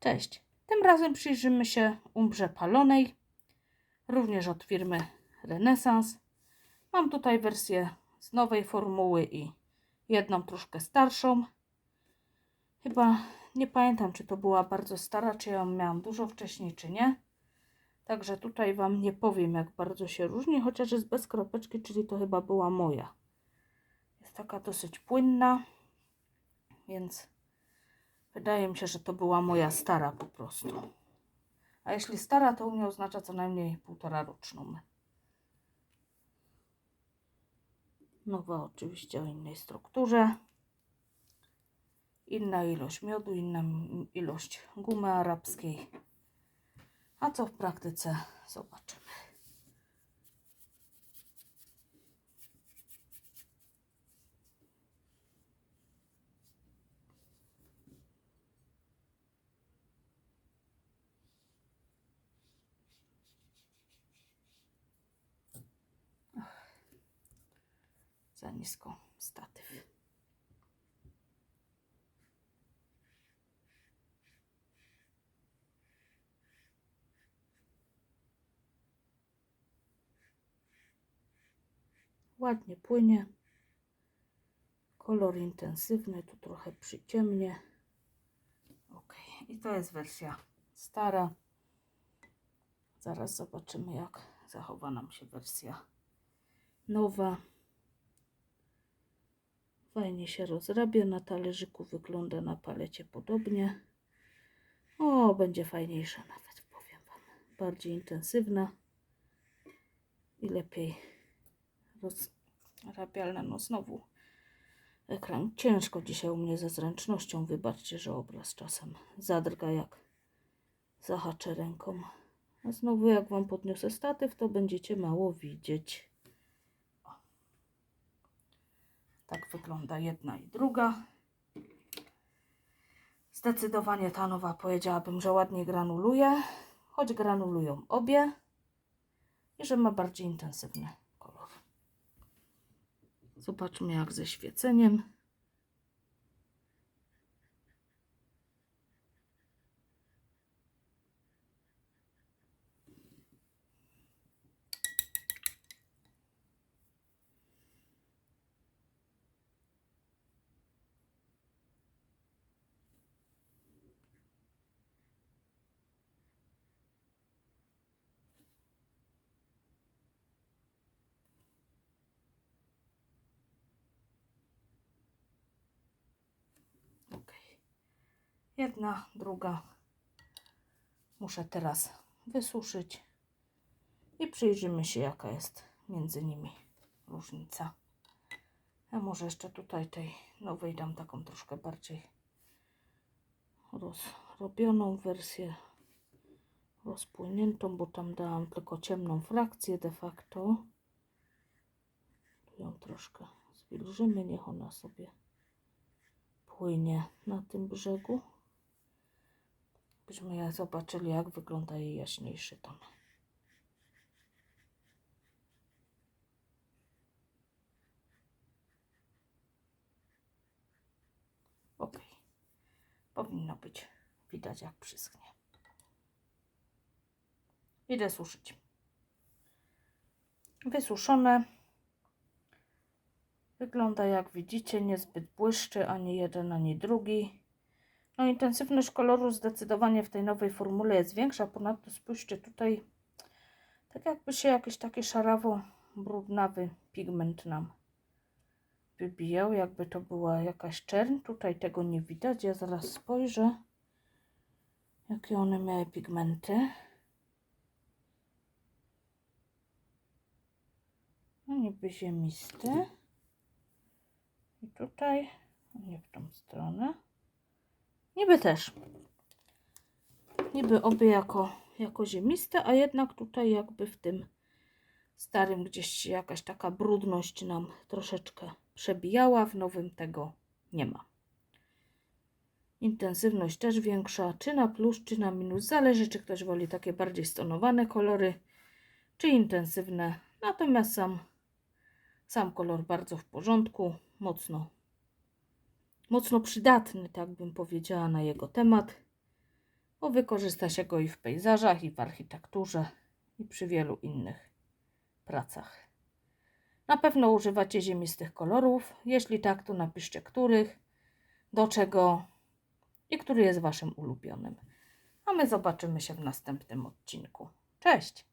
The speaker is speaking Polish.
Cześć. Tym razem przyjrzymy się umbrze palonej, również od firmy Renesans. Mam tutaj wersję z nowej formuły i jedną troszkę starszą. Chyba nie pamiętam, czy to była bardzo stara, czy ją miałam dużo wcześniej, czy nie. Także tutaj Wam nie powiem, jak bardzo się różni, chociaż jest bez kropeczki, czyli to chyba była moja. Jest taka dosyć płynna, więc wydaje mi się, że to była moja stara po prostu. A jeśli stara, to u mnie oznacza co najmniej półtora roczną. Nowa oczywiście o innej strukturze. Inna ilość miodu, inna ilość gumy arabskiej. A co w praktyce zobaczymy. Za nisko statyw. Ładnie płynie. Kolor intensywny, tu trochę przyciemnie. Ok, i to jest wersja stara. Zaraz zobaczymy, jak zachowa nam się wersja nowa. Fajnie się rozrabia. Na talerzyku wygląda na palecie podobnie. O, będzie fajniejsza nawet, powiem Wam. Bardziej intensywna i lepiej rozrabialna. No znowu ekran. Ciężko dzisiaj u mnie ze zręcznością. Wybaczcie, że obraz czasem zadrga jak zahaczę ręką. A znowu jak Wam podniosę statyw, to będziecie mało widzieć. O. Tak wygląda jedna i druga. Zdecydowanie ta nowa powiedziałabym, że ładnie granuluje, choć granulują obie i że ma bardziej intensywny kolor. Zobaczmy jak ze świeceniem. Jedna, druga. Muszę teraz wysuszyć i przyjrzymy się, jaka jest między nimi różnica. Ja może jeszcze tutaj tej nowej dam taką troszkę bardziej rozrobioną wersję, rozpłyniętą, bo tam dałam tylko ciemną frakcję de facto. Tu ją troszkę zwilżymy, niech ona sobie płynie na tym brzegu. Byśmy zobaczyli, jak wygląda jej jaśniejszy ton. Ok. Powinno być widać, jak przyschnie. Idę suszyć. Wysuszone. Wygląda jak widzicie, niezbyt błyszczy ani jeden, ani drugi. No intensywność koloru zdecydowanie w tej nowej formule jest większa. Ponadto spójrzcie tutaj, tak jakby się jakiś taki szarawo-brudnawy pigment nam wybijał, jakby to była jakaś czerń. Tutaj tego nie widać. Ja zaraz spojrzę, jakie one miały pigmenty. No niby ziemisty. I tutaj, nie w tą stronę. Niby też. Niby obie jako, jako ziemiste, a jednak tutaj jakby w tym starym gdzieś jakaś taka brudność nam troszeczkę przebijała. W nowym tego nie ma. Intensywność też większa, czy na plus, czy na minus. Zależy, czy ktoś woli takie bardziej stonowane kolory, czy intensywne. Natomiast sam, sam kolor bardzo w porządku, mocno mocno przydatny, tak bym powiedziała, na jego temat. bo wykorzysta się go i w pejzażach, i w architekturze, i przy wielu innych pracach. Na pewno używacie ziemistych kolorów. Jeśli tak, to napiszcie których, do czego i który jest Waszym ulubionym. A my zobaczymy się w następnym odcinku. Cześć!